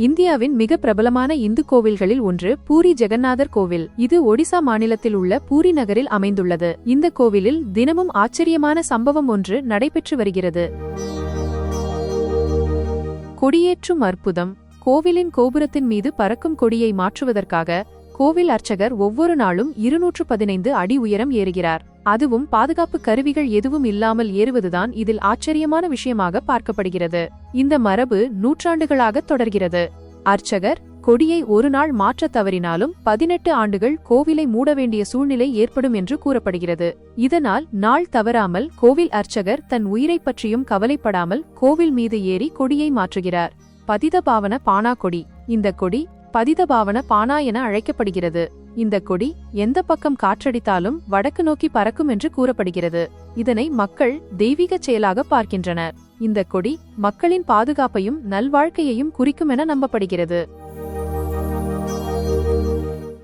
இந்தியாவின் மிக பிரபலமான இந்து கோவில்களில் ஒன்று பூரி ஜெகநாதர் கோவில். இது ஒடிசா மாநிலத்தில் உள்ள பூரி நகரில் அமைந்துள்ளது. இந்த கோவிலில் தினமும் ஆச்சரியமான சம்பவம் ஒன்று நடைபெற்று வருகிறது. கொடியேற்றும் அற்புதம். கோவிலின் கோபுரத்தின் மீது பறக்கும் கொடியை மாற்றுவதற்காக கோவில் அர்ச்சகர் ஒவ்வொரு நாளும் இருநூற்று பதினைந்து அடி உயரம் ஏறுகிறார். அதுவும் பாதுகாப்பு கருவிகள் எதுவும் இல்லாமல் ஏறுவதுதான் இதில் ஆச்சரியமான விஷயமாக பார்க்கப்படுகிறது. இந்த மரபு நூற்றாண்டுகளாக தொடர்கிறது. அர்ச்சகர் கொடியை ஒரு நாள் மாற்றத் தவறினாலும் பதினெட்டு ஆண்டுகள் கோவிலை மூட வேண்டிய சூழ்நிலை ஏற்படும் என்று கூறப்படுகிறது. இதனால் நாள் தவறாமல் கோவில் அர்ச்சகர் தன் உயிரைப் பற்றியும் கவலைப்படாமல் கோவில் மீது ஏறி கொடியை மாற்றுகிறார். பதிதபாவன பானா கொடி இந்த கொடி பதிதபாவன பானா என அழைக்கப்படுகிறது. இந்த கொடி எந்த பக்கம் காற்றடித்தாலும் வடக்கு நோக்கி பறக்கும் என்று கூறப்படுகிறது. இதனை மக்கள் தெய்வீகச் செயலாக பார்க்கின்றனர். இந்த கொடி மக்களின் பாதுகாப்பையும் நல்வாழ்க்கையையும் குறிக்கும் என நம்பப்படுகிறது.